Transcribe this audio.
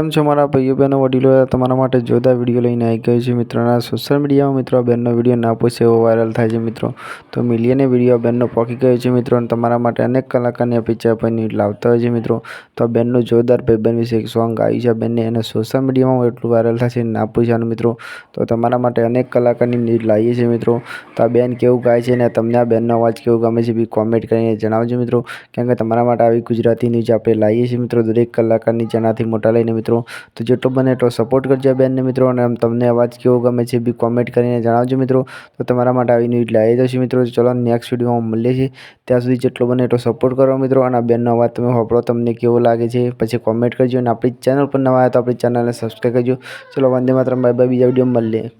કેમ છો મારા ભાઈઓ, બહેનો, વડીલો, તમારા માટે જોતા વીડિયો લઈને આવી ગયો છે મિત્રોના સોશિયલ મીડિયામાં મિત્રો, આ બેનનો વીડિયો ના પૂછે એવો વાયરલ થાય છે મિત્રો. તો મિલિયને વીડિયો આ બેનનો પોકી ગયો છે મિત્રો. અને તમારા માટે અનેક કલાકારની અપેક્ષા પણ લાવતા હોય છે મિત્રો. તો આ બહેનનું જોરદાર ભાઈબંધ વિશે એક સોંગ આવ્યું છે. આ બેનને અને સોશિયલ મીડિયામાં એટલું વાયરલ થશે ના પૂછવાનું મિત્રો. તો તમારા માટે અનેક કલાકારની નીડ લાવીએ છીએ મિત્રો. તો આ બેન કેવું ગાય છે અને તમને આ બેનનો અવાજ કેવો ગમે છે બી કોમેન્ટ કરીને જણાવજો મિત્રો. કેમ કે તમારા માટે આવી ગુજરાતી ન્યૂઝ આપણે લાવીએ છીએ મિત્રો. દરેક કલાકારની જણાથી મોટા લઈને મિત્રો તો જેટલો બને એટલો સપોર્ટ કરજો બેનને મિત્રો અને તમને અવાજ કેવો ગમે છે બી કોમેન્ટ કરીને જણાવજો મિત્રો. તો તમારા માટે આવી ન્યૂઝ લાવી જશે મિત્રો. ચલો નેક્સ્ટ વિડીયોમાં મળીએ છીએ. ત્યાં સુધી જેટલો બને એટલો સપોર્ટ કરો મિત્રો અને આ બેનનો અવાજ તમે હોપડો તમને કેવો લાગે છે પછી કોમેન્ટ કરજો અને આપણી ચેનલ પર નવા આવ્યા તો આપણી ચેનલને સબસ્ક્રાઈબ કરજો. ચલો વંદે માત્ર બાય બાય બીજા વીડિયો મળીએ.